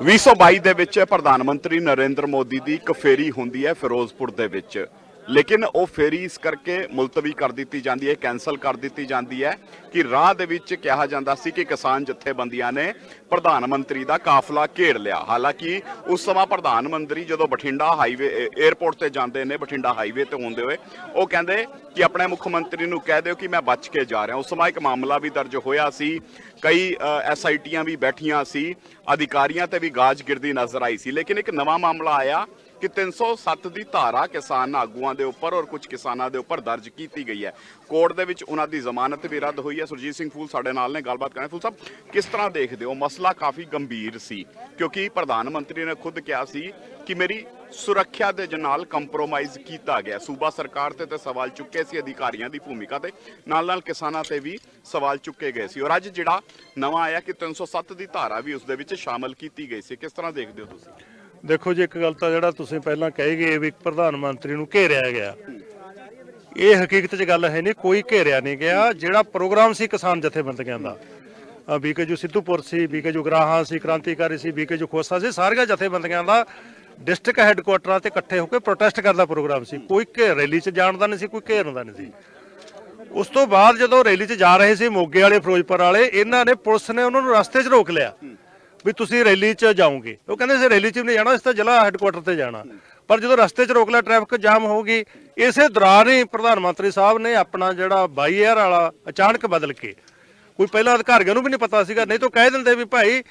2022 ਦੇ ਵਿੱਚ ਪ੍ਰਧਾਨ ਮੰਤਰੀ ਨਰਿੰਦਰ ਮੋਦੀ ਦੀ ਇੱਕ ਫੇਰੀ ਹੁੰਦੀ ਹੈ ਫਿਰੋਜ਼ਪੁਰ ਦੇ ਵਿੱਚ। ਲੇਕਿਨ ਉਹ ਫੇਰੀ ਇਸ ਕਰਕੇ ਮੁਲਤਵੀ ਕਰ ਦਿੱਤੀ ਜਾਂਦੀ ਹੈ ਕੈਨਸਲ ਕਰ ਦਿੱਤੀ ਜਾਂਦੀ ਹੈ ਕਿ ਰਾਹ ਦੇ ਵਿੱਚ ਕਿਹਾ ਜਾਂਦਾ ਸੀ ਕਿ ਕਿਸਾਨ ਜਥੇਬੰਦੀਆਂ ਨੇ ਪ੍ਰਧਾਨ ਮੰਤਰੀ ਦਾ ਕਾਫਲਾ ਘੇਰ ਲਿਆ। ਹਾਲਾਂਕਿ ਉਸ ਸਮਾਂ ਪ੍ਰਧਾਨ ਮੰਤਰੀ ਜਦੋਂ ਬਠਿੰਡਾ ਹਾਈਵੇ 에ਅਰਪੋਰਟ ਤੇ ਜਾਂਦੇ ਨੇ, ਬਠਿੰਡਾ ਹਾਈਵੇ ਤੇ ਹੁੰਦੇ ਹੋਏ, ਉਹ ਕਹਿੰਦੇ ਕਿ ਆਪਣੇ ਮੁੱਖ ਮੰਤਰੀ ਨੂੰ ਕਹਿ ਦਿਓ ਕਿ ਮੈਂ ਬਚ ਕੇ ਜਾ ਰਿਹਾ। ਉਸ ਸਮਾਂ ਇੱਕ ਮਾਮਲਾ ਵੀ ਦਰਜ ਹੋਇਆ ਸੀ, ਕਈ ਐਸਆਈਟੀਆਂ ਵੀ ਬੈਠੀਆਂ ਸੀ, ਅਧਿਕਾਰੀਆਂ ਤੇ ਵੀ ਗਾਜ ਗਿਰਦੀ ਨਜ਼ਰ ਆਈ ਸੀ। ਲੇਕਿਨ ਇੱਕ ਨਵਾਂ ਮਾਮਲਾ ਆਇਆ ਕਿ 307 ਦੀ ਧਾਰਾ ਕਿਸਾਨ ਆਗੂਆਂ ਦੇ ਉੱਪਰ ਔਰ ਕੁਝ ਕਿਸਾਨਾਂ ਦੇ ਉੱਪਰ ਦਰਜ ਕੀਤੀ ਗਈ ਹੈ। ਕੋਰਟ ਦੇ ਵਿੱਚ ਉਹਨਾਂ ਦੀ ਜ਼ਮਾਨਤ ਵੀ ਰੱਦ ਹੋਈ ਹੈ। ਸੁਰਜੀਤ ਸਿੰਘ ਫੂਲ ਸਾਡੇ ਨਾਲ ਨੇ। ਗੱਲਬਾਤ ਕਰਾਂਗੇ ਫੂਲ ਸਾਹਿਬ, ਕਿਸ ਤਰ੍ਹਾਂ ਦੇਖਦੇ ਹੋ? ਮਸਲਾ ਕਾਫੀ ਗੰਭੀਰ ਸੀ, ਕਿਉਂਕਿ ਪ੍ਰਧਾਨ ਮੰਤਰੀ ਨੇ ਖੁਦ ਕਿਹਾ ਸੀ ਕਿ ਮੇਰੀ ਸੁਰੱਖਿਆ ਦੇ ਨਾਲ ਕੰਪਰੋਮਾਈਜ਼ ਕੀਤਾ ਗਿਆ। ਸੂਬਾ ਸਰਕਾਰ ਤੇ ਤੇ ਸਵਾਲ ਚੁੱਕੇ ਸੀ ਅਧਿਕਾਰੀਆਂ ਦੀ ਭੂਮਿਕਾ ਤੇ। ਨਾਲ ਨਾਲ ਕਿਸਾਨਾਂ ਤੇ ਵੀ ਸਵਾਲ ਚੁੱਕੇ ਗਏ ਸੀ। ਔਰ ਅੱਜ ਜਿਹੜਾ ਨਵਾਂ ਆਇਆ ਕਿ 307 ਦੀ ਧਾਰਾ ਵੀ ਉਸ ਦੇ ਵਿੱਚ ਸ਼ਾਮਲ ਕੀਤੀ ਗਈ ਸੀ। ਕਿਸ ਤਰ੍ਹਾਂ ਦੇਖਦੇ ਹੋ ਤੁਸੀਂ? ਦੇਖੋ ਜੀ, ਇੱਕ ਗੱਲ ਤਾਂ ਜਿਹੜਾ ਤੁਸੀਂ ਪਹਿਲਾਂ ਕਹੇ ਗਏ ਵੀ ਪ੍ਰਧਾਨ ਮੰਤਰੀ ਨੂੰ ਘੇਰਿਆ ਗਿਆ। ਇਹ ਹਕੀਕਤ 'ਚ ਗੱਲ ਹੈ ਨਹੀਂ, ਕੋਈ ਘੇਰਿਆ ਨਹੀਂ ਗਿਆ। ਜਿਹੜਾ ਪ੍ਰੋਗਰਾਮ ਸੀ ਕਿਸਾਨ ਜਥੇਬੰਦੀਆਂ ਦਾ ਬੀਕੇ ਜੋ ਸਿੱਧੂਪੁਰ ਸੀ, ਬੀਕੇ ਜੋ ਗਰਾਹਾਂ ਸੀ, ਕ੍ਰਾਂਤੀਕਾਰੀ ਸੀ, ਬੀਕੇ ਜੋ ਖੋਸਾ ਸੀ, ਸਾਰੀਆਂ ਜਥੇਬੰਦੀਆਂ ਦਾ ਡਿਸਟ੍ਰਿਕਟ ਹੈੱਡਕੁਆਟਰਾਂ ਤੇ ਇਕੱਠੇ ਹੋ ਕੇ ਪ੍ਰੋਟੈਸਟ ਕਰਨ ਦਾ ਪ੍ਰੋਗਰਾਮ ਸੀ। ਕੋਈ ਘੇ, ਰੈਲੀ 'ਚ ਜਾਣ ਦਾ ਨਹੀਂ ਸੀ, ਕੋਈ ਘੇਰਨ ਦਾ ਨਹੀਂ ਸੀ। ਉਸ ਤੋਂ ਬਾਅਦ ਜਦੋਂ ਰੈਲੀ 'ਚ ਜਾ ਰਹੇ ਸੀ ਮੋਗੇ ਵਾਲੇ, ਫਿਰੋਜ਼ਪੁਰ ਵਾਲੇ, ਇਹਨਾਂ ਨੇ ਪੁਲਿਸ ਨੇ ਉਹਨਾਂ ਨੂੰ ਰਸਤੇ 'ਚ ਰੋਕ ਲਿਆ। ਵੀ ਤੁਸੀਂ ਰੈਲੀ 'ਚ ਜਾਓਗੇ। ਉਹ ਕਹਿੰਦੇ ਸੀ ਰੈਲੀ 'ਚ ਨਹੀਂ ਜਾਣਾ ਇਸ ਤਾਂ ਜ਼ਿਲ੍ਹਾ ਹੈੱਡਕੁਆਟਰ ਤੇ ਜਾਣਾ। ਪਰ ਜਦੋਂ ਰਸਤੇ 'ਚ ਰੋਕ ਲਿਆ ਟ੍ਰੈਫਿਕ ਜਾਮ ਹੋ ਗਈ ਇਸੇ ਦੌਰਾਨ ਹੀ ਪ੍ਰਧਾਨ ਮੰਤਰੀ ਸਾਹਿਬ ਨੇ ਆਪਣਾ ਜਿਹੜਾ 22 ਵਾਲਾ ਅਚਾਨਕ ਬਦਲ ਕੇ ਕੋਈ ਪਹਿਲਾਂ ਅਧਿਕਾਰੀਆਂ ਨੂੰ ਵੀ ਨਹੀਂ ਪਤਾ ਸੀਗਾ ਨਹੀਂ ਤਾਂ ਕਹਿ ਦਿੰਦੇ ਵੀ ਭਾਈ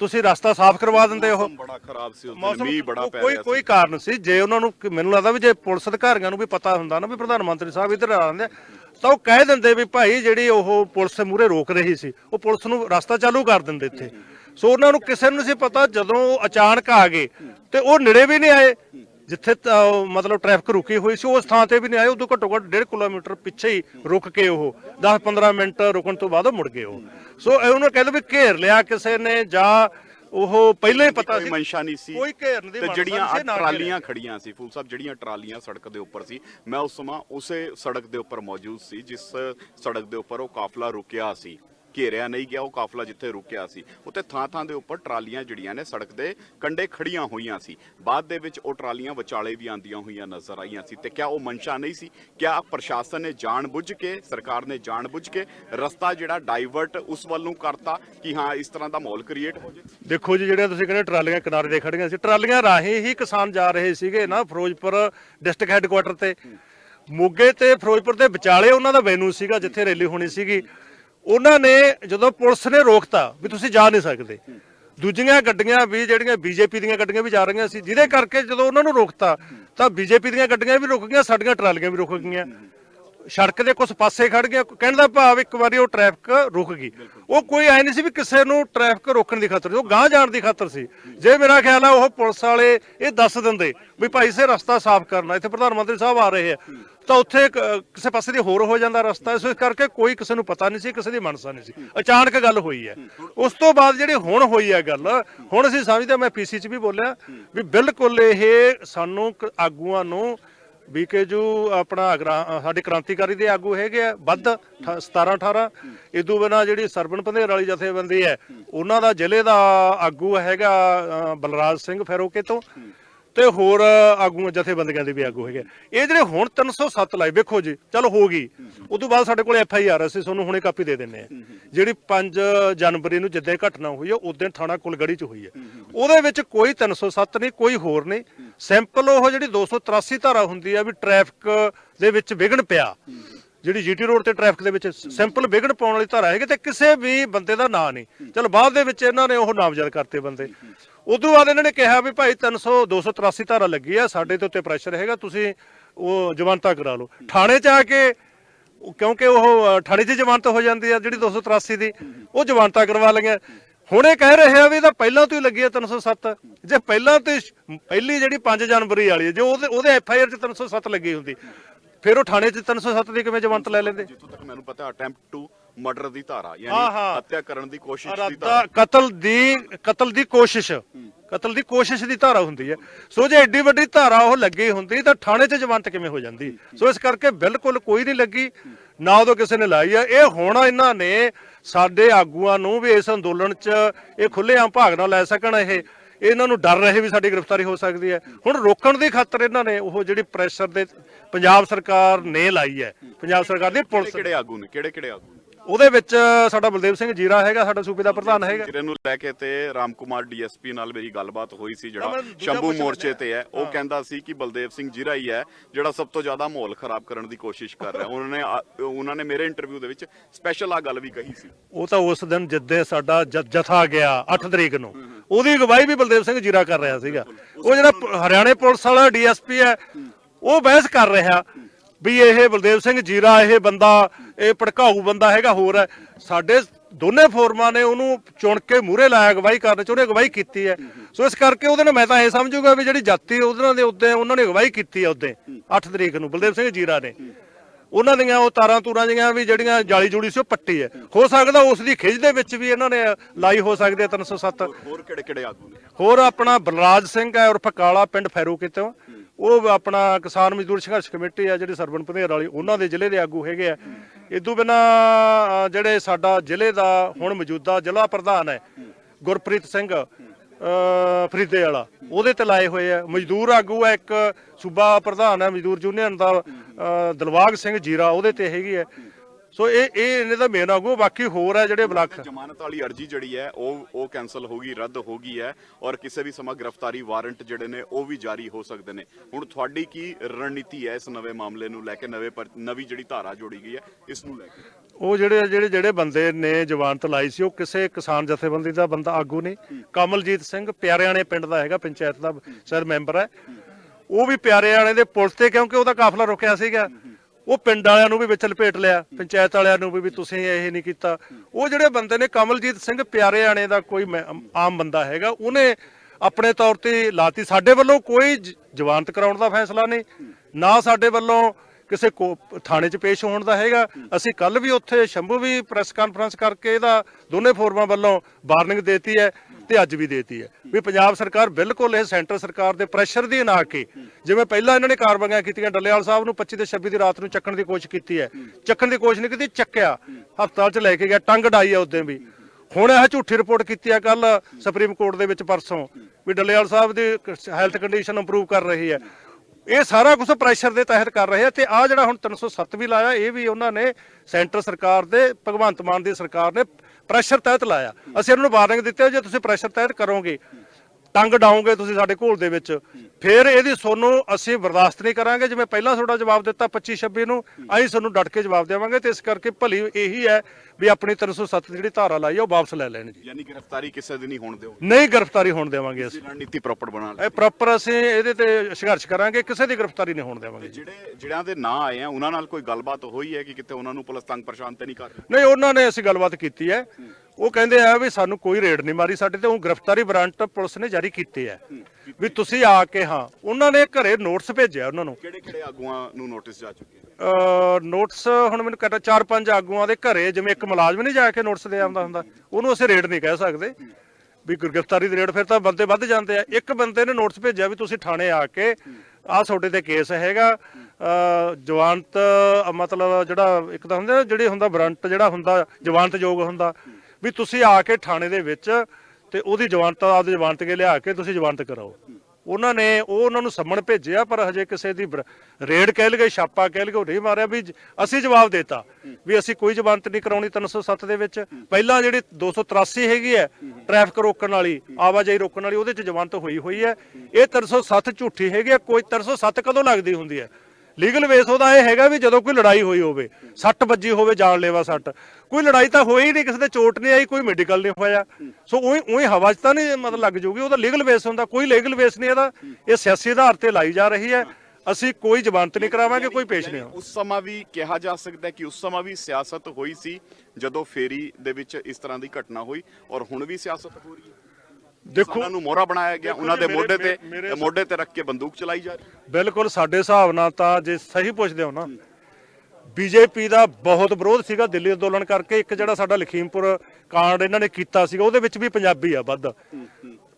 ਤੁਸੀਂ ਰਸਤਾ ਸਾਫ਼ ਕਰਵਾ ਦਿੰਦੇ ਹੋ। ਮੌਸਮ ਬੜਾ ਖਰਾਬ ਸੀ ਉਸ ਦਿਨ ਮੀਂਹ ਬੜਾ ਪੈ ਕੋਈ ਰਿਹਾ ਕੋਈ ਕਾਰਨ ਸੀ। ਜੇ ਉਹਨਾਂ ਨੂੰ ਮੈਨੂੰ ਲੱਗਦਾ ਵੀ ਜੇ ਪੁਲਿਸ ਅਧਿਕਾਰੀਆਂ ਨੂੰ ਵੀ ਪਤਾ ਹੁੰਦਾ ਨਾ ਵੀ ਪ੍ਰਧਾਨ ਮੰਤਰੀ ਸਾਹਿਬ ਇੱਧਰ ਆ ਆ, ਤਾਂ ਉਹ ਕਹਿ ਦਿੰਦੇ ਵੀ ਭਾਈ ਜਿਹੜੀ ਉਹ ਪੁਲਿਸ ਮੂਰੇ ਰੋਕ ਰਹੀ ਸੀ ਉਹ ਪੁਲਿਸ ਨੂੰ ਰਸਤਾ ਚਾਲੂ ਕਰ ਦਿੰਦੇ ਇੱਥੇ। ਸੋ ਉਹਨਾਂ ਨੂੰ ਕਿਸੇ ਨੂੰ ਨਹੀਂ ਸੀ ਪਤਾ ਜਦੋਂ ਉਹ ਅਚਾਨਕ ਆ ਗਏ ਤੇ ਉਹ ਨੇੜੇ ਵੀ ਨਹੀਂ ਆਏ ਜਿੱਥੇ ਮਤਲਬ ਟ੍ਰੈਫਿਕ ਰੁਕੀ ਹੋਈ ਸੀ ਉਸ ਥਾਂ ਤੇ ਵੀ ਨਹੀਂ ਆਏ ਉਦੋਂ ਘੱਟੋ ਘੱਟ 1.5 ਕਿਲੋਮੀਟਰ ਪਿੱਛੇ ਹੀ ਰੁਕ ਕੇ ਉਹ 10-15 ਮਿੰਟ ਰੁਕਣ ਤੋਂ ਬਾਅਦ ਮੁੜ ਗਏ ਉਹ। ਸੋ ਇਹ ਉਹਨਾਂ ਕਹਿੰਦੇ ਵੀ ਘੇਰ ਲਿਆ ਕਿਸੇ ਨੇ ਜਾਂ ਉਹ ਪਹਿਲਾਂ ਹੀ ਪਤਾ ਕੋਈ ਸੀ ਮਨਸ਼ਾ ਨਹੀਂ ਸੀ। ਕੋਈ ਘੇਰਨ ਦੀ ਤੇ ਜਿਹੜੀਆਂ ਟਰਾਲੀਆਂ ਖੜੀਆਂ ਸੀ ਫੂਲ ਸਾਹਿਬ ਜਿਹੜੀਆਂ ਟਰਾਲੀਆਂ ਸੜਕ ਦੇ ਉੱਪਰ ਸੀ ਮੈਂ ਉਸ ਸਮਾਂ ਉਸੇ ਸੜਕ ਦੇ ਉੱਪਰ ਮੌਜੂਦ ਸੀ ਜਿਸ ਸੜਕ ਦੇ ਉੱਪਰ ਉਹ ਕਾਫਲਾ ਰੁਕਿਆ ਸੀ। ਘੇਰਿਆ ਨਹੀਂ ਗਿਆ, ਉਹ ਕਾਫਲਾ ਜਿੱਥੇ ਰੁਕਿਆ ਸੀ। ਉੱਥੇ ਥਾਂ ਥਾਂ ਦੇ ਉੱਪਰ ਟਰਾਲੀਆਂ ਜਿਹੜੀਆਂ ਨੇ ਸੜਕ ਦੇ ਕੰਢੇ ਖੜੀਆਂ ਹੋਈਆਂ ਸੀ। ਬਾਅਦ ਦੇ ਵਿੱਚ ਉਹ ਟਰਾਲੀਆਂ ਵਿਚਾਲੇ ਵੀ ਆਂਦੀਆਂ ਹੋਈਆਂ ਨਜ਼ਰ ਆਈਆਂ ਸੀ ਤੇ ਕਿਆ ਉਹ ਮਨਸ਼ਾ ਨਹੀਂ ਸੀ? ਕਿਆ ਪ੍ਰਸ਼ਾਸਨ ਨੇ ਜਾਣਬੁੱਝ ਕੇ, ਸਰਕਾਰ ਨੇ ਜਾਣਬੁੱਝ ਕੇ ਰਸਤਾ ਜਿਹੜਾ ਡਾਈਵਰਟ ਉਸ ਵੱਲ ਨੂੰ ਕਰਤਾ ਕਿ ਹਾਂ, ਇਸ ਤਰ੍ਹਾਂ ਦਾ ਮਾਹੌਲ ਕ੍ਰੀਏਟ ਹੋ ਜਾਏ ਦੇਖੋ ਜੀ, ਜਿਹੜੀਆਂ ਤੁਸੀਂ ਕਹਿੰਦੇ ਟਰਾਲੀਆਂ ਕਿਨਾਰੇ ਤੇ ਖੜੀਆਂ ਸੀ, ਟਰਾਲੀਆਂ ਰਾਹੀਂ ਹੀ ਕਿਸਾਨ ਜਾ ਰਹੇ ਸੀਗੇ ਨਾ ਫਿਰੋਜ਼ਪੁਰ ਡਿਸਟ੍ਰਿਕਟ ਹੈੱਡਕੁਆਟਰ ਤੇ। ਮੋਗੇ ਤੇ ਫਿਰੋਜ਼ਪੁਰ ਦੇ ਵਿਚਾਲੇ ਉਹਨਾਂ ਦਾ ਵੈਨੂ ਸੀਗਾ, ਜਿੱਥੇ ਰੈਲੀ ਹੋਣੀ ਸੀਗੀ। ਉਹਨਾਂ ਨੇ ਜਦੋਂ ਪੁਲਿਸ ਨੇ ਰੋਕਤਾ ਵੀ ਤੁਸੀਂ ਜਾ ਨਹੀਂ ਸਕਦੇ, ਦੂਜੀਆਂ ਗੱਡੀਆਂ ਵੀ ਜਿਹੜੀਆਂ ਬੀਜੇਪੀ ਦੀਆਂ ਗੱਡੀਆਂ ਵੀ ਜਾ ਰਹੀਆਂ ਸੀ, ਜਿਹਦੇ ਕਰਕੇ ਜਦੋਂ ਉਹਨਾਂ ਨੂੰ ਰੋਕਤਾ, ਤਾਂ ਬੀਜੇਪੀ ਦੀਆਂ ਗੱਡੀਆਂ ਵੀ ਰੁਕ ਗਈਆਂ, ਸਾਡੀਆਂ ਟਰਾਲੀਆਂ ਵੀ ਰੁਕ ਗਈਆਂ। ਸੜਕ ਦੇ ਕੁਝ ਪਾਸੇ ਖੜ ਗਿਆ ਕਹਿਣ ਦਾ ਭਾਵ ਇੱਕ ਵਾਰੀ ਉਹ ਟ੍ਰੈਫਿਕ ਰੁਕ ਗਈ। ਉਹ ਕੋਈ ਐ ਨਹੀਂ ਸੀ ਵੀ ਕਿਸੇ ਨੂੰ ਟ੍ਰੈਫਿਕ ਰੋਕਣ ਦੀ ਖਾਤਰ ਉਹ ਗਾਂਹ ਜਾਣ ਦੀ ਖਾਤਰ ਸੀ। ਜੇ ਮੇਰਾ ਖਿਆਲ ਆ ਉਹ ਪੁਲਿਸ ਵਾਲੇ ਇਹ ਦੱਸ ਦਿੰਦੇ ਵੀ ਭਾਈ ਸੇ ਰਸਤਾ ਸਾਫ਼ ਕਰਨਾ ਇੱਥੇ ਪ੍ਰਧਾਨ ਮੰਤਰੀ ਸਾਹਿਬ ਆ ਰਹੇ ਆ। ਤਾਂ ਉੱਥੇ ਕਿਸੇ ਪਾਸੇ ਦੀ ਹੋਰ ਹੋ ਜਾਂਦਾ ਰਸਤਾ ਇਸ ਕਰਕੇ ਕੋਈ ਕਿਸੇ ਨੂੰ ਪਤਾ ਨਹੀਂ ਸੀ ਕਿਸੇ ਦੀ ਮਨਸਾ ਨਹੀਂ ਸੀ। ਅਚਾਨਕ ਗੱਲ ਹੋਈ ਹੈ। ਉਸ ਤੋਂ ਬਾਅਦ ਜਿਹੜੀ ਹੁਣ ਹੋਈ ਹੈ ਗੱਲ ਹੁਣ ਅਸੀਂ ਸਮਝਦੇ ਮੈਂ ਪੀਸੀ ਚ ਵੀ ਬੋਲਿਆ ਵੀ ਬਿਲਕੁਲ ਇਹ ਸਾਨੂੰ ਆਗੂਆਂ ਨੂੰ ਬੀਕੇਜੂ ਆਪਣਾ ਸਾਡੇ ਕ੍ਰਾਂਤੀਕਾਰੀ ਦੇ ਆਗੂ ਹੈਗੇ ਆ, ਵੱਧ 17 18 ਇਦੋਂ ਬਿਨਾ ਜਿਹੜੀ ਸਰਬਨ ਪੰਧੇਰ ਵਾਲੀ ਜਥੇਬੰਦੀ ਹੈ, ਉਹਨਾਂ ਦਾ ਜ਼ਿਲ੍ਹੇ ਦਾ ਆਗੂ ਹੈਗਾ ਬਲਰਾਜ ਸਿੰਘ ਫੈਰੋਕੇ ਤੋਂ। ਤੇ ਹੋਰ ਆਗੂ ਜਥੇਬੰਦੀਆਂ ਦੇ ਵੀ ਆਗੂ ਹੈਗੇ ਇਹ ਜਿਹੜੇ ਹੁਣ 307 ਲਾਈ ਵੇਖੋ ਜੀ, ਚਲ ਹੋ ਗਈ। ਉਸ ਤੋਂ ਬਾਅਦ ਸਾਡੇ ਕੋਲ ਐਫ ਆਈ ਆਰ ਅਸੀਂ ਤੁਹਾਨੂੰ ਹੁਣੇ ਕਾਪੀ ਦੇ ਦਿੰਨੇ ਆ। ਜਿਹੜੀ 5 ਜਨਵਰੀ ਨੂੰ ਜਿੱਦਾਂ ਘਟਨਾ ਹੋਈ ਹੈ ਉਦੋਂ ਥਾਣਾ ਕੁਲਗੜੀ ਚ ਹੋਈ ਹੈ ਉਹਦੇ ਵਿੱਚ ਕੋਈ 307 ਨਹੀਂ, ਕੋਈ ਹੋਰ ਨਹੀਂ। ਸਿੰਪਲ ਉਹ ਜਿਹੜੀ 283 ਧਾਰਾ ਹੁੰਦੀ ਆ ਵੀ ਟ੍ਰੈਫਿਕ ਦੇ ਵਿੱਚ ਵਿਘਨ ਪਿਆ। ਜਿਹੜੀ ਜੀਟੀ ਰੋਡ ਤੇ ਟ੍ਰੈਫਿਕ ਦੇ ਵਿੱਚ ਸਿੰਪਲ ਵਿਘਨ ਪਾਉਣ ਵਾਲੀ ਧਾਰਾ ਹੈਗੀ ਤੇ ਕਿਸੇ ਵੀ ਬੰਦੇ ਦਾ ਨਾਂ ਨਹੀਂ। ਚਲ ਬਾਅਦ ਦੇ ਵਿੱਚ ਇਹਨਾਂ ਨੇ ਉਹ ਨਾਮਜ਼ਦ ਕਰਤੇ ਬੰਦੇ। ਉਦੋਂ ਬਾਅਦ ਇਹਨਾਂ ਨੇ ਕਿਹਾ ਵੀ ਭਾਈ 300 283 ਧਾਰਾ ਲੱਗੀ ਆ, ਸਾਡੇ ਤੇ ਉੱਤੇ ਪ੍ਰੈਸ਼ਰ ਹੈਗਾ, ਤੁਸੀਂ ਉਹ ਜਮਾਨਤਾ ਕਰਾ ਲਓ। ਥਾਣੇ 'ਚ ਆ ਕੇ ਉਹ ਕਿਉਂਕਿ ਉਹ ਥਾਣੇ 'ਚ ਜ਼ਮਾਨਤ ਹੋ ਜਾਂਦੀ ਆ, ਜਿਹੜੀ 283 ਦੀ, ਉਹ ਜ਼ਮਾਨਤਾਂ ਕਰਵਾ ਲਈਆਂ। ਹੁਣ ਇਹ ਕਹਿ ਰਹੇ ਆ ਵੀ ਇਹ ਤਾਂ ਪਹਿਲਾਂ ਤੋਂ ਹੀ ਲੱਗੀ ਆ 307 ਜੇ ਪਹਿਲਾਂ ਤੇ ਪਹਿਲੀ ਜਿਹੜੀ 5 ਜਨਵਰੀ ਵਾਲੀ ਹੈ ਜੇ ਉਹਦੇ ਉਹਦੇ ਐਫ ਆਈ ਆਰ 'ਚ 307 ਲੱਗੀ ਹੁੰਦੀ, ਫਿਰ ਉਹ ਥਾਣੇ 'ਚ 307 ਦੀ ਕਿਵੇਂ ਜ਼ਮਾਨਤ ਲੈ ਲੈਂਦੇ? ਜਿੱਥੋਂ ਤੱਕ ਮੈਨੂੰ ਪਤਾ ਅਟੈਂਪਟ ਟੂ ਮਰਡਰ ਦੀ ਧਾਰਾ ਯਾਨੀ। ਹੱਤਿਆ ਕਰਨ ਦੀ ਕੋਸ਼ਿਸ਼ ਦੀ ਧਾਰਾ। ਕਤਲ ਦੀ ਕਤਲ ਦੀ ਕੋਸ਼ਿਸ਼ ਕਤਲ ਦੀ ਕੋਸ਼ਿਸ਼ ਦੀ ਧਾਰਾ ਹੁੰਦੀ ਹੈ। ਸੋ ਜੇ ਐਡੀ ਵੱਡੀ ਧਾਰਾ ਉਹ ਲੱਗੀ ਹੁੰਦੀ ਤਾਂ ਥਾਣੇ 'ਚ ਜ਼ਮਾਨਤ ਕਿਵੇਂ ਹੋ ਜਾਂਦੀ? ਸੋ ਇਸ ਕਰਕੇ ਬਿਲਕੁਲ ਕੋਈ ਨਹੀਂ ਲੱਗੀ ਨਾ ਉਦੋਂ ਕਿਸੇ ਨੇ ਲਾਈ ਆ ਇਹ ਹੁਣ ਇਹਨਾਂ ਨੇ ਸਾਡੇ ਆਗੂਆਂ ਨੂੰ ਵੀ ਇਸ ਅੰਦੋਲਨ 'ਚ ਇਹ ਖੁੱਲ੍ਹੇਆਮ ਭਾਗ ਨਾਲ ਲੈ ਸਕਣ ਇਹ। ਇਹਨਾਂ ਨੂੰ ਡਰ ਰਹੇ ਵੀ ਸਾਡੀ ਗ੍ਰਿਫਤਾਰੀ ਹੋ ਸਕਦੀ ਹੈ। ਹੁਣ ਰੋਕਣ ਦੀ ਖਾਤਰ ਇਹਨਾਂ ਨੇ ਉਹ ਜਿਹੜੀ ਪ੍ਰੈਸ਼ਰ ਦੇ ਪੰਜਾਬ ਸਰਕਾਰ ਨੇ ਲਾਈ ਹੈ ਪੰਜਾਬ ਸਰਕਾਰ ਦੀ ਪੁਲਿਸ ਕਿਹੜੇ ਆਗੂ ਨੇ? ਕਿਹੜੇ ਕਿਹੜੇ ਆਗੂ ਉਹਦੇ ਵਿੱਚ ਸਾਡਾ ਬਲਦੇਵ ਸਿੰਘ ਜੀਰਾ ਹੈਗਾ ਸਾਡਾ ਸੂਬੇ ਦਾ ਪ੍ਰਧਾਨ ਹੈਗਾ। ਜਿਹੜੇ ਨੂੰ ਲੈ ਕੇ ਤੇ ਰਾਮ ਕੁਮਾਰ ਡੀਐਸਪੀ ਨਾਲ ਮੇਰੀ ਗੱਲਬਾਤ ਹੋਈ ਸੀ ਜਿਹੜਾ ਸ਼ੰਭੂ ਮੋਰਚੇ ਤੇ ਹੈ। ਉਹ ਕਹਿੰਦਾ ਸੀ ਕਿ ਬਲਦੇਵ ਸਿੰਘ ਜੀਰਾ ਹੀ ਹੈ ਜਿਹੜਾ ਸਭ ਤੋਂ ਜ਼ਿਆਦਾ ਮਾਹੌਲ ਖਰਾਬ ਕਰਨ ਦੀ ਕੋਸ਼ਿਸ਼ ਕਰ ਰਿਹਾ। ਉਹਨਾਂ ਨੇ ਉਹਨਾਂ ਨੇ ਮੇਰੇ ਇੰਟਰਵਿਊ ਦੇ ਵਿੱਚ ਸਪੈਸ਼ਲ ਆ ਗੱਲ ਵੀ ਕਹੀ ਸੀ। ਉਹ ਤਾਂ ਉਸ ਦਿਨ ਜਿੱਦੇ ਸਾਡਾ ਜਥਾ ਗਿਆ 8 ਤਰੀਕ ਨੂੰ ਉਹਦੀ ਅਗਵਾਈ ਵੀ ਬਲਦੇਵ ਸਿੰਘ ਜੀਰਾ ਕਰ ਰਿਹਾ ਸੀਗਾ। ਉਹ ਜਿਹੜਾ ਹਰਿਆਣੇ ਪੁਲਿਸ ਵਾਲਾ ਡੀਐਸਪੀ ਹੈ ਉਹ ਬਹਿਸ ਕਰ ਰਿਹਾ। ਵੀ ਇਹ ਬਲਦੇਵ ਸਿੰਘ ਜੀਰਾ ਇਹ ਬੰਦਾ ਇਹ ਭੜਕਾਊ ਬੰਦਾ ਹੈਗਾ ਹੋਰ ਹੈ। ਸਾਡੇ ਦੋਨੇ ਫੋਰਮਾਂ ਨੇ ਉਹਨੂੰ ਚੁਣ ਕੇ ਮੂਹਰੇ ਲਾਇਆ ਅਗਵਾਈ ਕਰਨ ਚ ਉਹਨੇ ਅਗਵਾਈ ਕੀਤੀ ਹੈ। ਸੋ ਇਸ ਕਰਕੇ ਉਹਦੇ ਨਾਲ ਮੈਂ ਤਾਂ ਇਹ ਸਮਝੂਗਾ ਵੀ ਜਿਹੜੀ ਜਾਤੀ ਉਹਨਾਂ ਦੇ ਉੱਤੇ ਉਹਨਾਂ ਨੇ ਅਗਵਾਈ ਕੀਤੀ ਹੈ ਉੱਤੇ 8 ਤਰੀਕ ਨੂੰ ਬਲਦੇਵ ਸਿੰਘ ਜੀਰਾ ਨੇ। ਉਹਨਾਂ ਦੀਆਂ ਉਹ ਤਾਰਾਂ ਤੂਰਾਂ ਜੀਆਂ ਵੀ ਜਿਹੜੀਆਂ ਜਾਲੀ ਜੂੜੀ ਸੀ ਉਹ ਪੱਟੀ ਹੈ। ਹੋ ਸਕਦਾ ਉਸ ਦੀ ਖਿੱਚ ਦੇ ਵਿੱਚ ਵੀ ਇਹਨਾਂ ਨੇ ਲਾਈ ਹੋ ਸਕਦੀ ਹੈ 307 ਹੋਰ ਕਿਹੜੇ ਕਿਹੜੇ ਆਗੂ ਨੇ? ਹੋਰ ਆਪਣਾ ਬਲਰਾਜ ਸਿੰਘ ਹੈ ਉਰਫ ਕਾਲਾ ਪਿੰਡ ਫੈਰੂ ਕਿਤੋਂ ਉਹ ਆਪਣਾ ਕਿਸਾਨ ਮਜ਼ਦੂਰ ਸੰਘਰਸ਼ ਕਮੇਟੀ ਆ ਜਿਹੜੀ ਸਰਵਣ ਪੰਧੇਰ ਵਾਲੀ, ਉਹਨਾਂ ਦੇ ਜ਼ਿਲ੍ਹੇ ਦੇ ਆਗੂ ਹੈਗੇ ਆ। ਇਦੋਂ ਬਿਨਾ ਜਿਹੜੇ ਸਾਡਾ ਜ਼ਿਲ੍ਹੇ ਦਾ ਹੁਣ ਮੌਜੂਦਾ ਜ਼ਿਲ੍ਹਾ ਪ੍ਰਧਾਨ ਹੈ, ਗੁਰਪ੍ਰੀਤ ਸਿੰਘ ਫਰੀਦੇ ਵਾਲਾ ਉਹਦੇ ਤੇ ਲਾਏ ਹੋਏ ਆ। ਮਜ਼ਦੂਰ ਆਗੂ ਹੈ ਇੱਕ ਸੂਬਾ ਪ੍ਰਧਾਨ ਹੈ ਮਜ਼ਦੂਰ ਯੂਨੀਅਨ ਦਾ ਦਲਵਾਗ ਸਿੰਘ ਜੀਰਾ, ਉਹਦੇ ਤੇ ਹੈਗੀ ਹੈ ਸੋ ਇਹ ਇਹ ਇਹਨੇ ਦਾ ਮੇਨ ਆਗੂ ਬਾਕੀ ਹੋਰ ਹੈ ਜਿਹੜੇ ਬਲਾਕ ਜ਼ਮਾਨਤ ਵਾਲੀ ਅਰਜੀ ਜਿਹੜੀ ਹੈ ਉਹ ਉਹ ਕੈਨਸਲ ਹੋ ਗਈ ਰੱਦ ਹੋ ਗਈ ਹੈ ਔਰ ਕਿਸੇ ਵੀ ਸਮਾਂ ਗ੍ਰਿਫਤਾਰੀ ਵਾਰੰਟ ਜਿਹੜੇ ਨੇ ਉਹ ਵੀ ਜਾਰੀ ਹੋ ਸਕਦੇ ਨੇ। ਹੁਣ ਤੁਹਾਡੀ ਕੀ ਰਣਨੀਤੀ ਹੈ ਇਸ ਨਵੇਂ ਮਾਮਲੇ ਨੂੰ ਲੈ ਕੇ ਨਵੇਂ ਨਵੀਂ ਜਿਹੜੀ ਧਾਰਾ ਜੋੜੀ ਗਈ ਹੈ ਇਸ ਨੂੰ ਲੈ ਕੇ? ਉਹ ਜਿਹੜੇ ਜਿਹੜੇ ਜਿਹੜੇ ਬੰਦੇ ਨੇ ਜ਼ਮਾਨਤ ਲਾਈ ਸੀ ਉਹ ਕਿਸੇ ਕਿਸਾਨ ਜਥੇਬੰਦੀ ਦਾ ਬੰਦਾ ਆਗੂ ਨਹੀਂ। ਕਮਲਜੀਤ ਸਿੰਘ ਪਿਆਰਿਆਣੇ ਪਿੰਡ ਦਾ ਹੈਗਾ ਪੰਚਾਇਤ ਦਾ ਸਰ ਮੈਂਬਰ ਹੈ। ਉਹ ਵੀ ਪਿਆਰਿਆਣੇ ਦੇ ਪੁਲ ਤੇ ਕਿਉਂਕਿ ਉਹਦਾ ਕਾਫਲਾ ਰੁਕਿਆ ਸੀਗਾ। ਉਹ ਪਿੰਡ ਵਾਲਿਆਂ ਨੂੰ ਵੀ ਵਿੱਚ ਲਪੇਟ ਲਿਆ, ਪੰਚਾਇਤ ਵਾਲਿਆਂ ਨੂੰ ਵੀ ਵੀ ਤੁਸੀਂ ਇਹ ਨਹੀਂ ਕੀਤਾ। ਉਹ ਜਿਹੜੇ ਬੰਦੇ ਨੇ, ਕਮਲਜੀਤ ਸਿੰਘ ਪਿਆਰੇ ਆਣੇ ਦਾ ਕੋਈ ਮੈਂ- ਆਮ ਬੰਦਾ ਹੈਗਾ, ਉਹਨੇ ਆਪਣੇ ਤੌਰ ਤੇ ਲਾਤੀ। ਸਾਡੇ ਵੱਲੋਂ ਕੋਈ ਜਵਾਨਤ ਕਰਾਉਣ ਦਾ ਫੈਸਲਾ ਨਹੀਂ। ਨਾ ਸਾਡੇ ਵੱਲੋਂ ਕਿਸੇ ਕੋ ਥਾਣੇ 'ਚ ਪੇਸ਼ ਹੋਣ ਦਾ ਹੈਗਾ। ਅਸੀਂ ਕੱਲ ਵੀ ਉੱਥੇ ਸ਼ੰਭੂ ਵੀ ਪ੍ਰੈਸ ਕਾਨਫਰੰਸ ਕਰਕੇ ਇਹਦਾ ਦੋਨੇ ਫੋਰਮਾਂ ਵੱਲੋਂ ਵਾਰਨਿੰਗ ਦੇਤੀ ਹੈ ਤੇ ਅੱਜ ਵੀ ਦੇਤੀ ਹੈ। ਵੀ ਪੰਜਾਬ ਸਰਕਾਰ ਬਿਲਕੁਲ ਇਹ ਸੈਂਟਰ ਸਰਕਾਰ ਦੇ ਪ੍ਰੈਸ਼ਰ ਦੀ ਨਾ ਕੇ ਜਿਵੇਂ ਪਹਿਲਾਂ ਇਹਨਾਂ ਨੇ ਕਾਰਵਾਈਆਂ ਕੀਤੀਆਂ, ਡੱਲੇਵਾਲ ਸਾਹਿਬ ਨੂੰ 25 ਤੇ 26 ਦੀ ਰਾਤ ਨੂੰ ਚੱਕਣ ਦੀ ਕੋਸ਼ਿਸ਼ ਕੀਤੀ ਹੈ। ਚੱਕਣ ਦੀ ਕੋਸ਼ਿਸ਼ ਨਹੀਂ ਕੀਤੀ, ਚੱਕਿਆ। ਹਸਪਤਾਲ 'ਚ ਲੈ ਕੇ ਗਿਆ, ਟੰਗ ਡਾਈ ਆ ਉਦੋਂ ਵੀ। ਹੁਣ ਇਹ ਝੂਠੀ ਰਿਪੋਰਟ ਕੀਤੀ ਆ ਕੱਲ ਸੁਪਰੀਮ ਕੋਰਟ ਦੇ ਵਿੱਚ ਪਰਸੋਂ ਵੀ ਡੱਲੇਵਾਲ ਸਾਹਿਬ ਦੀ ਹੈਲਥ ਕੰਡੀਸ਼ਨ ਇੰਪਰੂਵ ਕਰ ਰਹੀ ਹੈ। ਇਹ ਸਾਰਾ ਕੁਝ ਪ੍ਰੈਸ਼ਰ ਦੇ ਤਹਿਤ ਕਰ ਰਹੇ ਆ ਤੇ ਆ ਜਿਹੜਾ ਹੁਣ 307 ਵੀ ਲਾਇਆ, ਇਹ ਵੀ ਉਹਨਾਂ ਨੇ ਸੈਂਟਰ ਸਰਕਾਰ ਦੇ, ਭਗਵੰਤ ਮਾਨ ਦੀ ਸਰਕਾਰ ਨੇ ਪ੍ਰੈਸ਼ਰ ਤਹਿਤ ਲਾਇਆ। ਅਸੀਂ ਉਹਨਾਂ ਨੂੰ ਵਾਰਨਿੰਗ ਦਿੱਤੀ ਜੇ ਤੁਸੀਂ ਪ੍ਰੈਸ਼ਰ ਤਹਿਤ ਕਰੋਗੇ ਟੰਗ ਡਾਉਂਗੇ ਤੁਸੀਂ ਸਾਡੇ ਘੋਲ ਦੇ ਵਿੱਚ ਫਿਰ ਇਹਦੀ ਸੋਨੂੰ ਅਸੀਂ ਬਰਦਾਸ਼ਤ ਨਹੀਂ ਕਰਾਂਗੇ। ਜਿਵੇਂ ਪਹਿਲਾਂ ਤੁਹਾਡਾ ਜਵਾਬ ਦਿੱਤਾ 25 26 ਨੂੰ ਅਸੀਂ ਤੁਹਾਨੂੰ ਡਟ ਕੇ ਜਵਾਬ ਦੇਵਾਂਗੇ ਤੇ ਇਸ ਕਰਕੇ ਭਲੀ ਇਹੀ ਹੈ ਵੀ ਆਪਣੀ 307 ਦੀ ਜਿਹੜੀ ਧਾਰਾ ਲਾਈ ਉਹ ਵਾਪਸ ਲੈ ਲੈਣ ਜੀ। ਯਾਨੀ ਗ੍ਰਿਫਤਾਰੀ ਕਿਸੇ ਦੀ ਨਹੀਂ ਹੋਣ ਦਿਓ। ਨਹੀਂ ਗ੍ਰਿਫਤਾਰੀ ਹੋਣ ਦੇਵਾਂਗੇ ਅਸੀਂ। ਰਣਨੀਤੀ ਪ੍ਰੋਪਰ ਬਣਾ ਲਈ। ਇਹ ਪ੍ਰੋਪਰ ਅਸੀਂ ਇਹਦੇ ਤੇ ਸੰਘਰਸ਼ ਕਰਾਂਗੇ ਕਿਸੇ ਦੀ ਗ੍ਰਿਫਤਾਰੀ ਨਹੀਂ ਹੋਣ ਦੇਵਾਂਗੇ ਜਿਹੜੇ ਜਿਹੜਿਆਂ ਦੇ ਨਾਂ ਆਏ ਆ ਉਹਨਾਂ ਨਾਲ ਕੋਈ ਗੱਲਬਾਤ ਹੋਈ ਹੈ ਕਿ ਕਿਤੇ ਉਹਨਾਂ ਨੂੰ ਪੁਲਿਸ ਤੰਗ ਪਰੇਸ਼ਾਨ ਤੇ ਨਹੀਂ ਕਰ ਰਹੀ? ਨਹੀਂ ਉਹਨਾਂ ਨੇ ਅਸੀਂ ਗੱਲਬਾਤ ਕੀਤੀ ਹੈ। ਉਹ ਕਹਿੰਦੇ ਆ ਵੀ ਸਾਨੂੰ ਕੋਈ ਰੇਡ ਨਹੀਂ ਮਾਰੀ ਸਾਡੇ ਤੇ ਉਹ ਗ੍ਰਿਫਤਾਰੀ ਵਾਰੰਟ ਪੁਲਿਸ ਨੇ ਜਾਰੀ ਕੀਤੇ ਆ। ਵੀ ਤੁਸੀਂ ਆ ਕੇ ਹਾਂ ਉਹਨਾਂ ਨੇ ਘਰੇ ਨੋਟਿਸ ਭੇਜਿਆ ਉਹਨਾਂ ਨੂੰ। ਕਿਹੜੇ ਕਿਹੜੇ ਆਗੂਆਂ ਨੂੰ ਨੋਟਿਸ ਜਾ ਚੁੱਕੇ ਨੋਟਿਸ ਹੁਣ ਮੈਨੂੰ ਕਹਿੰਦਾ ਚਾਰ ਪੰਜ ਆਗੂਆਂ ਦੇ ਘਰੇ ਜਿਵੇਂ ਇੱਕ ਮੁਲਾਜ਼ਮ ਨਹੀਂ ਜਾ ਕੇ ਨੋਟਿਸ ਦੇ ਆਉਂਦਾ ਹੁੰਦਾ ਉਹਨੂੰ ਅਸੀਂ ਰੇਡ ਨਹੀਂ ਕਹਿ ਸਕਦੇ। ਵੀ ਗ੍ਰਿਫਤਾਰੀ ਦੀ ਰੇਡ ਫਿਰ ਤਾਂ ਬੰਦੇ ਵੱਧ ਜਾਂਦੇ ਆ। ਇੱਕ ਬੰਦੇ ਨੇ ਨੋਟਿਸ ਭੇਜਿਆ ਵੀ ਤੁਸੀਂ ਥਾਣੇ ਆ ਕੇ ਆਹ ਤੁਹਾਡੇ ਤੇ ਕੇਸ ਹੈਗਾ। ਜਵਾਨਤ ਮਤਲਬ ਜਿਹੜਾ ਇੱਕ ਤਾਂ ਹੁੰਦਾ ਜਿਹੜੀ ਹੁੰਦਾ ਵਾਰੰਟ ਜਿਹੜਾ ਹੁੰਦਾ ਜਵਾਨਤ ਯੋਗ ਹੁੰਦਾ ਵੀ ਤੁਸੀਂ ਆ ਕੇ ਥਾਣੇ ਦੇ ਵਿੱਚ ਤੇ ਉਹਦੀ ਜਵਾਨਤ ਆਪਦੀ ਜਵਾਨਤ ਕੇ ਲਿਆ ਕੇ ਤੁਸੀਂ ਜਵਾਨਤ ਕਰਾਓ। ਉਹਨਾਂ ਨੇ ਉਹ ਉਹਨਾਂ ਨੂੰ ਸੰਮਣ ਭੇਜਿਆ, ਪਰ ਹਜੇ ਕਿਸੇ ਦੀ ਰੇਡ ਕਹਿ ਲਗੇ ਛਾਪਾ ਕਹਿ ਲਗੇ ਉਹ ਨਹੀਂ ਮਾਰਿਆ ਵੀ ਅਸੀਂ ਜਵਾਬ ਦੇਤਾ ਵੀ ਅਸੀਂ ਕੋਈ ਜ਼ਮਾਨਤ ਨਹੀਂ ਕਰਾਉਣੀ 307 ਦੇ ਵਿੱਚ। ਪਹਿਲਾਂ ਜਿਹੜੀ 283 ਹੈਗੀ ਹੈ, ਟ੍ਰੈਫਿਕ ਰੋਕਣ ਵਾਲੀ, ਆਵਾਜਾਈ ਰੋਕਣ ਵਾਲੀ, ਉਹਦੇ ਚ ਜ਼ਮਾਨਤ ਹੋਈ ਹੋਈ ਹੈ। ਇਹ 307 ਝੂਠੀ ਹੈਗੀ ਹੈ, ਕੋਈ 307 ਕਦੋਂ ਲੱਗਦੀ ਹੁੰਦੀ ਹੈ? ਲੀਗਲ ਵੇਸ ਉਹਦਾ ਇਹ ਹੈਗਾ ਵੀ ਜਦੋਂ ਕੋਈ ਲੜਾਈ ਹੋਈ ਹੋਵੇ, ਸੱਟ ਵੱਜੀ ਹੋਵੇ ਜਾਨ ਸੱਟ, ਕੋਈ ਲੜਾਈ ਤਾਂ ਹੋਈ ਨਹੀਂ, ਕਿਸੇ ਦੇ ਚੋਟ ਨਹੀਂ ਆਈ, ਕੋਈ ਮੈਡੀਕਲ ਨਹੀਂ ਹੋਇਆ। ਸੋ ਉਹੀ ਉਹੀ ਹਵਾ 'ਚ ਤਾਂ ਨਹੀਂ ਮਤਲਬ ਲੱਗ ਜੂਗੀ ਉਹਦਾ ਲੀਗਲ ਵੇਸ ਹੁੰਦਾ, ਕੋਈ ਲੀਗਲ ਵੇਸ ਨਹੀਂ ਇਹਦਾ, ਇਹ ਸਿਆਸੀ ਆਧਾਰ ਤੇ ਲਾਈ ਜਾ ਰਹੀ ਹੈ। ਅਸੀਂ ਕੋਈ ਜ਼ਮਾਨਤ ਨਹੀਂ ਕਰਾਵਾਂਗੇ, ਕੋਈ ਪੇਸ਼ ਨਹੀਂ ਉਸ ਸਮਾਂ ਵੀ ਕਿਹਾ ਜਾ ਸਕਦਾ ਕਿ ਉਸ ਸਮਾਂ ਵੀ ਸਿਆਸਤ ਹੋਈ ਸੀ, ਜਦੋਂ ਫੇਰੀ ਦੇ ਵਿੱਚ ਇਸ ਤਰ੍ਹਾਂ ਦੀ ਘਟਨਾ ਹੋਈ, ਔਰ ਹੁਣ ਵੀ ਸਿਆਸਤ ਹੋ ਰਹੀ ਹੈ। ਦੇਖੋ ਉਹਨਾਂ ਨੂੰ ਮੋਹਰਾ ਬਣਾਇਆ ਗਿਆ ਉਹਨਾਂ ਦੇ ਮੋਢੇ ਤੇ ਮੋਢੇ ਤੇ ਰੱਖ ਕੇ ਬੰਦੂਕ ਚਲਾਈ ਜਾ ਰਹੀ। ਬਿਲਕੁਲ ਸਾਡੇ ਹਿਸਾਬ ਨਾਲ ਤਾਂ ਜੇ ਸਹੀ ਪੁੱਛਦੇ ਹੋ ਨਾ ਬੀਜੇਪੀ ਦਾ ਬਹੁਤ ਵਿਰੋਧ ਸੀਗਾ ਦਿੱਲੀ ਅੰਦੋਲਨ ਕਰਕੇ ਇੱਕ ਜਿਹੜਾ ਸਾਡਾ ਲਖੀਮਪੁਰ ਕਾਂਡ ਇਹਨਾਂ ਨੇ ਕੀਤਾ ਸੀਗਾ ਉਹਦੇ ਵਿੱਚ ਵੀ ਪੰਜਾਬੀ ਆ ਵੱਧ।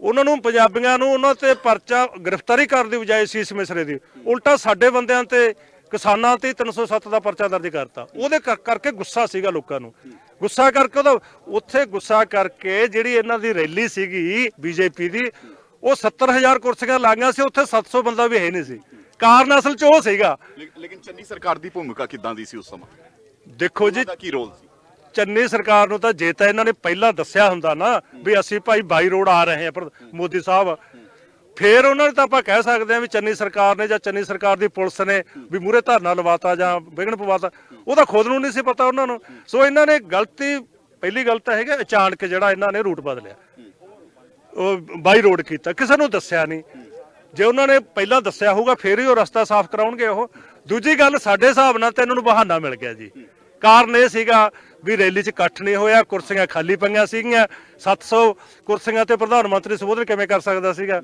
ਉਹਨਾਂ ਨੂੰ ਪੰਜਾਬੀਆਂ ਨੂੰ ਉਹਨਾਂ ਤੇ ਪਰਚਾ ਗ੍ਰਿਫਤਾਰੀ ਕਰਨ ਦੀ ਬਜਾਏ ਸੀਸ ਮਿਸਰੇ ਦੀ। ਉਲਟਾ ਸਾਡੇ ਬੰਦਿਆਂ ਤੇ ਕਿਸਾਨਾਂ ਤੇ 307 ਦਾ ਪਰਚਾ ਦਰਜ ਕਰਤਾ। ਉਹਦੇ ਕਰ- ਕਰਕੇ ਗੁੱਸਾ ਸੀਗਾ ਲੋਕਾਂ ਨੂੰ। ਗੁੱਸਾ ਕਰਕੇ ਉਹਦਾ ਉੱਥੇ ਗੁੱਸਾ ਕਰਕੇ ਜਿਹੜੀ ਇਹਨਾਂ ਦੀ ਰੈਲੀ ਸੀਗੀ ਬੀਜੇਪੀ ਦੀ ਉਹ 70000 ਕੁਰਸੀਆਂ ਲਾਈਆਂ ਸੀ ਉੱਥੇ 700 ਬੰਦਾ ਵੀ ਹੈ ਨਹੀਂ ਸੀ। ਕਾਰਨ ਅਸਲ 'ਚ ਉਹ ਸੀਗਾ। ਲੇਕਿਨ ਚੰਨੀ ਸਰਕਾਰ ਦੀ ਭੂਮਿਕਾ ਕਿੱਦਾਂ ਦੀ ਸੀ ਉਸ ਸਮਾਂ? ਦੇਖੋ ਜੀ ਕੀ ਰੋਲ ਸੀ? ਚੰਨੀ ਸਰਕਾਰ ਨੂੰ ਤਾਂ ਜੇ ਤਾਂ ਇਹਨਾਂ ਨੇ ਪਹਿਲਾਂ ਦੱਸਿਆ ਹੁੰਦਾ ਨਾ ਵੀ ਅਸੀਂ ਭਾਈ ਬਾਈ ਰੋਡ ਆ ਰਹੇ ਹਾਂ ਪਰ ਮੋਦੀ ਸਾਹਿਬ ਫੇਰ ਉਹਨਾਂ ਨੇ ਤਾਂ ਆਪਾਂ ਕਹਿ ਸਕਦੇ ਹਾਂ ਵੀ ਚੰਨੀ ਸਰਕਾਰ ਨੇ ਜਾਂ ਚੰਨੀ ਸਰਕਾਰ ਦੀ ਪੁਲਿਸ ਨੇ ਵੀ ਮੂਰੇ ਧਰਨਾ ਲਵਾਤਾ ਜਾਂ ਵਿਘਨ ਪਵਾਤਾ ਉਹ ਤਾਂ ਖੁਦ ਨੂੰ ਨਹੀਂ ਸੀ ਪਤਾ ਉਹਨਾਂ ਨੂੰ। ਸੋ ਇਹਨਾਂ ਨੇ ਗਲਤੀ, ਪਹਿਲੀ ਗੱਲ ਤਾਂ ਹੈਗਾ ਅਚਾਨਕ ਜਿਹੜਾ ਇਹਨਾਂ ਨੇ ਰੂਟ ਬਦਲਿਆ। ਉਹ ਬਾਈ ਰੋਡ ਕੀਤਾ, ਕਿਸੇ ਨੂੰ ਦੱਸਿਆ ਨਹੀਂ। ਜੇ ਉਹਨਾਂ ਨੇ ਪਹਿਲਾਂ ਦੱਸਿਆ ਹੋਊਗਾ, ਫੇਰ ਹੀ ਉਹ ਰਸਤਾ ਸਾਫ਼ ਕਰਾਉਣਗੇ ਉਹ। ਦੂਜੀ ਗੱਲ, ਸਾਡੇ ਹਿਸਾਬ ਨਾਲ ਤਾਂ ਇਹਨਾਂ ਨੂੰ ਬਹਾਨਾ ਮਿਲ ਗਿਆ ਜੀ। ਕਾਰਨ ਇਹ ਸੀਗਾ ਵੀ ਰੈਲੀ 'ਚ ਇਕੱਠ ਨਹੀਂ ਹੋਇਆ, ਕੁਰਸੀਆਂ ਖਾਲੀ ਪਈਆਂ ਸੀਗੀਆਂ। 700 ਕੁਰਸੀਆਂ ਤੇ ਪ੍ਰਧਾਨ ਮੰਤਰੀ ਸੰਬੋਧਨ ਕਿਵੇਂ ਕਰ ਸਕਦਾ ਸੀਗਾ?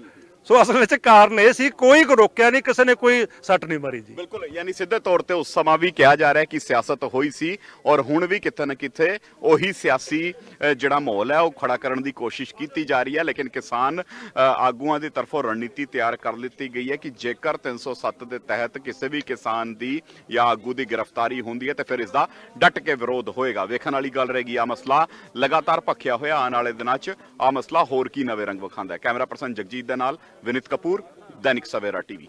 ਸੋ ਅਸਲ ਵਿੱਚ ਕਾਰਨ ਇਹ ਸੀ, ਕੋਈ ਰੋਕਿਆ ਨਹੀਂ, ਕਿਸੇ ਨੇ ਕੋਈ ਸੱਟ ਨਹੀਂ ਮਾਰੀ ਜੀ। ਬਿਲਕੁਲ, ਯਾਨੀ ਸਿੱਧੇ ਤੌਰ ਤੇ ਉਸ ਸਮਾਂ ਵੀ ਕਿਹਾ ਜਾ ਰਿਹਾ ਹੈ ਕਿ ਸਿਆਸਤ ਹੋਈ ਸੀ ਔਰ ਹੁਣ ਵੀ ਕਿਤੇ ਨਾ ਕਿਤੇ ਉਹੀ ਸਿਆਸੀ ਜਿਹੜਾ ਮਾਹੌਲ ਹੈ, ਉਹ ਖੜਾ ਕਰਨ ਦੀ ਕੋਸ਼ਿਸ਼ ਕੀਤੀ ਜਾ ਰਹੀ ਹੈ, ਲੇਕਿਨ ਕਿਸਾਨ ਆਗੂਆਂ ਦੀ ਤਰਫੋਂ ਰਣਨੀਤੀ ਤਿਆਰ ਕਰ ਲਿੱਤੀ ਗਈ ਹੈ ਕਿ ਜੇਕਰ 307 ਦੇ ਤਹਿਤ ਕਿਸੇ ਵੀ ਕਿਸਾਨ ਦੀ ਜਾਂ ਆਗੂ ਦੀ ਗ੍ਰਿਫਤਾਰੀ ਹੁੰਦੀ ਹੈ, ਤੇ ਫਿਰ ਇਸ ਦਾ ਡਟ ਕੇ ਵਿਰੋਧ ਹੋਏਗਾ। ਵੇਖਣ ਵਾਲੀ ਗੱਲ ਰਹੇਗੀ ਆ ਮਸਲਾ। ਲਗਾਤਾਰ ਭਖਿਆ ਹੋਇਆ ਆਉਣ ਵਾਲੇ ਦਿਨਾਂ 'ਚ ਆ ਮਸਲਾ ਹੋਰ ਕੀ ਨਵੇਂ ਰੰਗ ਵਿਖਾਉਂਦਾ ਹੈ। ਕੈਮਰਾ ਪਰਸਨ ਜਗਜੀਤ ਦੇ ਨਾਲ ਵਿਨਿਤ ਕਪੂਰ ਦੈਨਿਕ ਸਵੇਰਾ ਟੀਵੀ